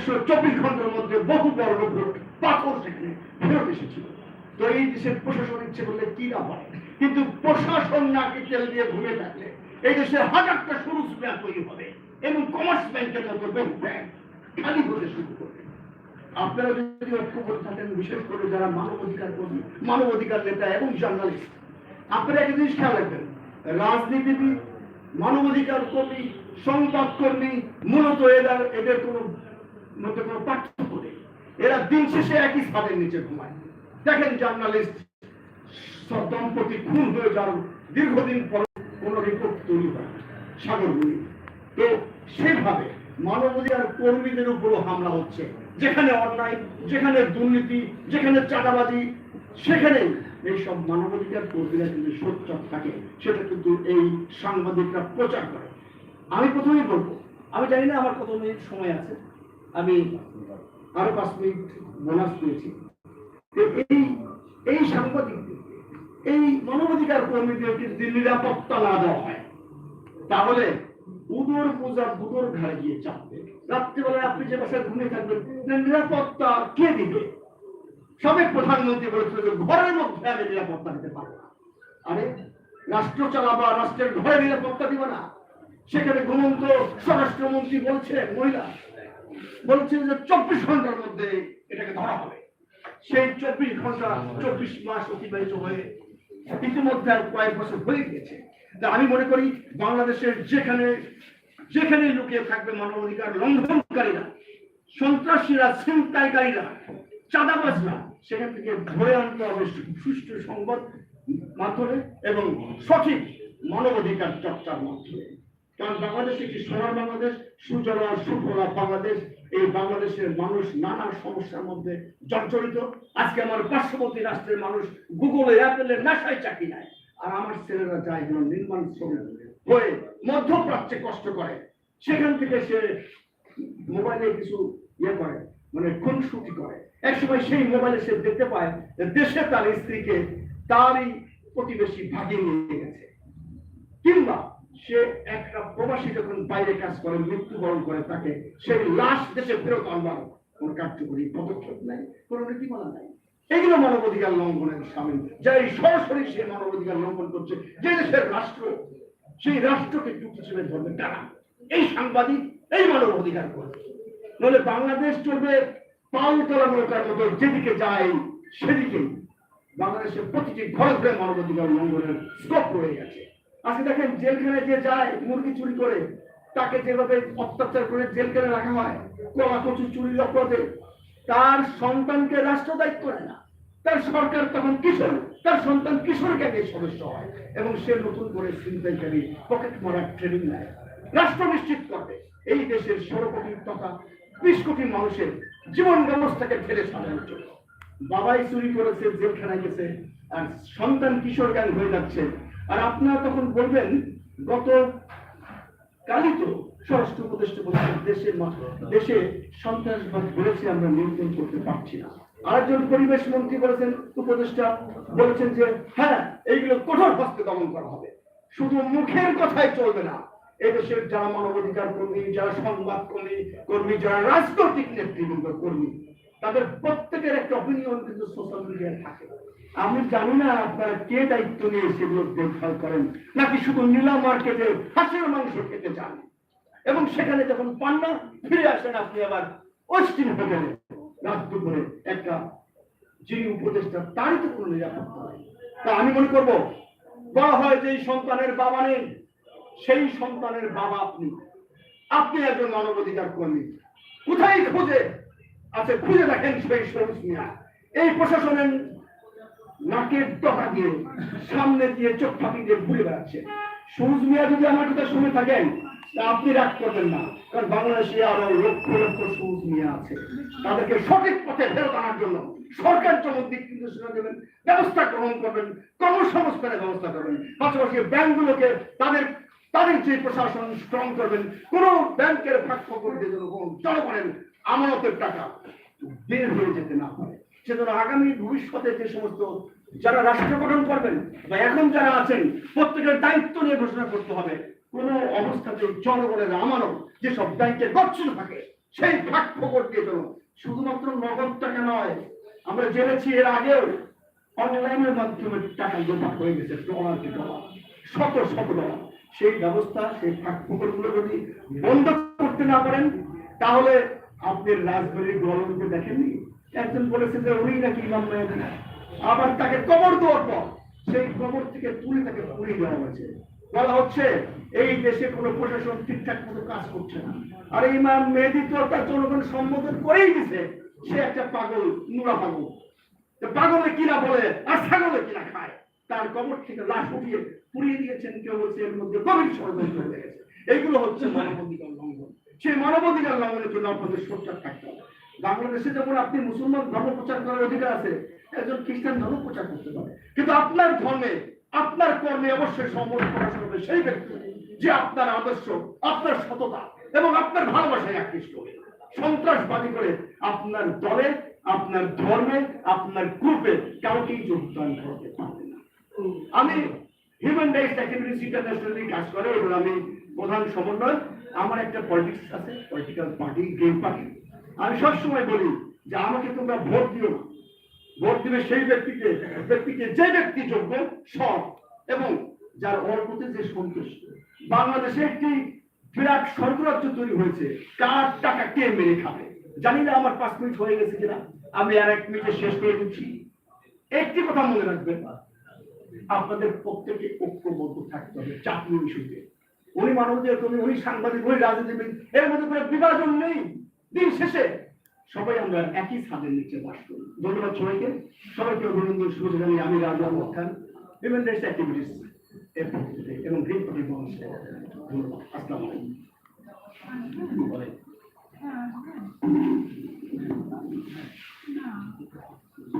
নিজস্ব চব্বিশ ঘণ্টার মধ্যে বহু বড় ভোট পাথর সেখানে ফেরত এসেছিল। তো এই দেশের প্রশাসন ইচ্ছে করলে কি না হয়? কিন্তু প্রশাসন নাকি তেল দিয়ে ঘুরে থাকলে এই দেশে হাজারটা সরু ব্যাংক তৈরি হবে এবং কমার্স ব্যাংকের মতো বহু ব্যাংক খালি হতে শুরু করবে। আপনারা যদি ঐক্যবদ্ধ থাকেন, বিশেষ করে যারা মানবাধিকার কর্মী, মানবাধিকার নেতা এবং জার্নালিস্ট, আপনারা একটা জিনিস খেয়াল রাখবেন, রাজনীতিবিদ, মানবাধিকার কর্মী, সংবাদ কর্মী, মূলত এরা এদের কোনো মধ্যে কোনো পার্থক্য নেই। এরা দিন শেষে একই ছাদের নিচে ঘুমায়। দেখেন জার্নালিস্ট সব দম্পতি খুন হয়ে যান দীর্ঘদিন পর কোন রিপোর্ট তৈরি হয় সাগরগুলি তো সেভাবে মানবাধিকার কর্মীদের উপরও হামলা হচ্ছে। যেখানে অন্যায়, যেখানে দুর্নীতি, যেখানে চাঁদাবাজি সেখানে এইসব মানবাধিকার কর্মীরা কিন্তু সোচ্চার থাকে, সেটা কিন্তু এই সাংবাদিকরা প্রচার করে। আমি প্রথমেই বলব, আমি জানি না আমার কত মিনিট সময় আছে। আমি আরও পাঁচ মিনিট বোনাস পেয়েছি। এই এই সাংবাদিকদেরকে এই মানবাধিকার কর্মীদেরকে যদি নিরাপত্তা না দেওয়া হয়, তাহলে উদর পূজা দুদর ঘাড়ে গিয়ে চাপবে। রাত্রিবেলায় আপনি যে বাসায় ঘুমিয়ে থাকবেন নিরাপত্তা কে দিবে? সবে প্রধানমন্ত্রী বলেছিল যে ঘরের মধ্যে আমি নিরাপত্তা দিতে পারব না। আরে, রাষ্ট্র চালাবা, রাষ্ট্রের ঘরে নিরাপত্তা দিব না। সেখানে ঘুমন্ত স্বরাষ্ট্রমন্ত্রী বলছে মহিলা বলছে যে চব্বিশ ঘণ্টার মধ্যে এটাকে ধরা হবে। সেই চব্বিশ ঘণ্টা, চব্বিশ মাস অতিবাহিত হয়ে ইতিমধ্যে আর কয়েক বছর হয়ে গিয়েছে আমি মনে করি বাংলাদেশের যেখানে যেখানে লুকিয়ে থাকবে মানবাধিকার লঙ্ঘনকারীরা, সন্ত্রাসীরা, ছিনতাইকারীরা, চাঁদাবাজরা, সেখান থেকে ধরে আনতে হবে সুষ্ঠু সংবাদ মাধ্যমে এবং সঠিক মানবাধিকার চর্চার মাধ্যমে। কারণ বাংলাদেশ একটি সোনার বাংলাদেশ সুজলা সুফলা বাংলাদেশ। এই বাংলাদেশের মানুষ নানা সমস্যার মধ্যে জর্জরিত। আজকে আমার পার্শ্ববর্তী রাষ্ট্রের মানুষ গুগলে অ্যাপেলের চাকরি নেয়। আর আমার ছেলেরা যায় যেন নির্মাণ শ্রমিক হয়ে মধ্যপ্রাচ্যে কষ্ট করে। সেখান থেকে সে মোবাইলে কিছু ইয়ে করে মানে খুনসুটি করে। একসময় সেই মোবাইলে সে দেখতে পায় দেশে তার স্ত্রীকে তারই প্রতিবেশী ভাগিয়ে নিয়ে গেছে। কিংবা সে একটা প্রবাসী যখন বাইরে কাজ করে, মৃত্যুবরণ করে, তাকে সেই লাশ দেশে ফেরত আনবার কোন কার্যকরী পদক্ষেপ নেই, কোন নীতিমালা নাই। এগুলো মানবাধিকার লঙ্ঘনের সামিল। যা এই সরাসরি সে মানবাধিকার লঙ্ঘন করছে, যে দেশের রাষ্ট্র, সেই রাষ্ট্রকে টুক হিসেবে ধরবে তারা এই সাংবাদিক, এই মানবাধিকার করবে নইলে বাংলাদেশ চলবে পালতলা নৌকার মতো, যেদিকে যায় সেদিকে বাংলাদেশের প্রতিটি ঘরে ঘরে মানব অধিকার লঙ্ঘনের স্কোপ রয়ে গেছে। আজকে দেখেন জেলখানায় যে যায়, মুরগি চুরি করে, তাকে যেভাবে অত্যাচার করে জেলখানে রাখা হয়, কলা, কচু চুরির অপরাধে, তার সন্তানকে রাষ্ট্র দায়িত্ব নেয় না। তার সরকার তখন কিশোর, তার সন্তান কিশোর গ্যাংয়ের সদস্য হয় এবং সে নতুন করে ছিনতাইকারী পকেট মারার ট্রেনিং নেয়। রাষ্ট্র নিশ্চিত করবে, এই দেশের ষোলো কোটি তথা বিশ কোটি মানুষের জীবন ব্যবস্থাকে ফেলে সাজানোর জন্য। বাবাই চুরি করেছে, জেলখানায় গেছে, আর সন্তান কিশোর জ্ঞান হয়ে যাচ্ছে আর আপনারা তখন বলবেন, গত কালই তো স্বরাষ্ট্র উপদেষ্টা বলছেন, দেশের দেশে সন্ত্রাসবাদ বলেছে, আমরা নিয়ন্ত্রণ করতে পারছি না। আরেকজন পরিবেশ মন্ত্রী বলেছেন, উপদেষ্টা বলেছেন যে হ্যাঁ এইগুলো কঠোর হস্তে দমন করা হবে। শুধু মুখের কথাই চলবে না। এদেশের যারা মানবাধিকার কর্মী, যারা সংবাদ কর্মী কর্মী, যারা রাজনৈতিক নেতৃবৃন্দ, কর্মী তাদের প্রত্যেকের একটা অপিনিয়ন কিন্তু সোশ্যাল মিডিয়ায় থাকে। আমি জানি না আপনারা কে দায়িত্ব নিয়ে সেগুলো দেখভাল করেন, নাকি শুধু নীলা মার্কেটে হাঁসের মাংস খেতে চান এবং সেখানে যখন পান না ফিরে আসেন, আপনি আবার ওয়েস্টিন হোটেলে রাত দুপুরে একটা যিনি উপদেষ্টা, তারই তো কোনো নিরাপত্তা নেই। তা আমি মনে করব, বলা হয় যে সন্তানের বাবা নেই, সেই সন্তানের বাবা আপনি। আপনি একজন মানবাধিকার কর্মী। কোথায় খুঁজে আচ্ছা খুঁজে দেখেন সেই সবুজ মিয়া। এই প্রশাসনের নাকের টকা দিয়ে সামনে দিয়ে চোখ ফাঁকি দিয়ে ঘুরে বেড়াচ্ছে। সবুজ মিয়া যদি আমার কথা শুনে থাকেন আপনি রাগ করবেন না, কারণ বাংলাদেশে আরও লক্ষ লক্ষ সবুজ মিয়া আছে। তাদেরকে সঠিক পথে ফেরত আনার জন্য সরকার চমক দিক নির্দেশনা দেবেন, ব্যবস্থা গ্রহণ করবেন, কর্মসংস্থানের ব্যবস্থা করবেন। পাশাপাশি ব্যাংকগুলোকে তাদের তাদের যে প্রশাসন স্ট্রং করবেন, কোন ব্যাংকের জন্য কোন জনগণের আমানতের টাকা বের হয়ে যেতে না পারে। সেজন্য আগামী ভবিষ্যতে যে সমস্ত যারা রাষ্ট্র গঠন করবেন বা এখন যারা আছেন, প্রত্যেকের দায়িত্ব নিয়ে ঘোষণা করতে হবে। কোন অবস্থাতে জনগণের আমানত যেসব ব্যাংকে গচ্ছিত থাকে, সেই ফাঁক ফকর দিয়ে চলুন। শুধুমাত্র নগদ টাকা নয়, আমরা জেনেছি এর আগেও অনলাইনের মাধ্যমে টাকা জমা হয়ে গেছে, ডলার কি ডলার, শত শত ডলার। সেই ব্যবস্থা, সেই ফাঁক ফকরগুলো যদি বন্ধ করতে না পারেন, তাহলে আপনি রাজবাড়ির গলমকে দেখেননি? একজন বলেছে যে উনি নাকি ইমাম মেহেদি আবার তাকে কবর দেওয়ার পর সেই কবর থেকে তুলে তাকে পুড়িয়ে দেওয়া হয়েছে। বলা হচ্ছে, এই দেশে কোনো প্রশাসন ঠিকঠাক মতো কাজ করছে না। আর ইমাম মেহেদি তো তার জনগণ সম্বোধন করেই দিছে, সে একটা পাগল, নুরা পাগল। পাগলে কিনা বলে, আর ছাগলে কিনা খায়। তার কবর থেকে লাশ উঠিয়ে পুড়িয়ে দিয়েছেন, কেউ বলছে এর মধ্যে গভীর ষড়যন্ত্র হয়ে গেছে এইগুলো হচ্ছে মানবাধিকার লঙ্ঘন। সেই মানবাধিকার লঙ্ঘনের জন্য আপনাদের সোচ্চার থাকতে হবে। বাংলাদেশে যেমন আপনি মুসলমান ধর্ম প্রচার করার অধিকার আছে, একজন খ্রিস্টান ধর্ম প্রচার করতে পারে। কিন্তু আপনার ধর্মে, আপনার কর্মে অবশ্যই সম্মত প্রকাশ হবে সেই ব্যক্তি যে আপনার আদর্শ, আপনার সততা এবং আপনার ভালোবাসায় আকৃষ্ট। হবে সন্ত্রাসবাদী করে আপনার দলে, আপনার ধর্মে, আপনার গ্রুপে কাউকেই যোগদান করতে পারবে না। আমি হিউম্যান রাইটস অ্যাক্টিভিটিস ইন্টারন্যাশনালি কাজ করে এবং আমি প্রধান সমন্বয় আমার একটা পলিটিক্স আছে পলিটিক্যাল পার্টি গ্রিন পার্টি আমি সবসময় বলি যে আমাকে তোমরা ভোট দিও না। ভোট দিবে সেই ব্যক্তিকে ব্যক্তিকে যে ব্যক্তি যোগ্য, সৎ এবং যার অল্পতে যে সন্তুষ্ট। বাংলাদেশে একটি বিরাট স্বর্গরাজ্য তৈরি হয়েছে। কার টাকা কে মেরে খাবে? জানি না আমার পাঁচ মিনিট হয়ে গেছে কিনা। আমি আর এক মিনিটে শেষ করে দিচ্ছি। একটি কথা মনে রাখবেন আপনাদের প্রত্যেকে ঐক্যবদ্ধ থাকতে হবে চাকরি ইস্যুতে। উনি মানবদের কর্মী উনি সাংবাদিক, উনি রাজনীতিবিদ, এর মধ্যে কোনো বিভাজন নেই। দিন শেষে সবাই আমরা একই ছাদের নিচে বাস করি। ধন্যবাদ সবাইকে। সবাইকে অভিনন্দন, শুভেচ্ছা জানিয়ে আমি রাজা আহমদ খান হিউম্যান অ্যাক্টিভিটিস পক্ষ এবং গ্রিন পার্টি বাংলাদেশ ধন্যবাদ। আসসালামু আলাইকুম। বলেন।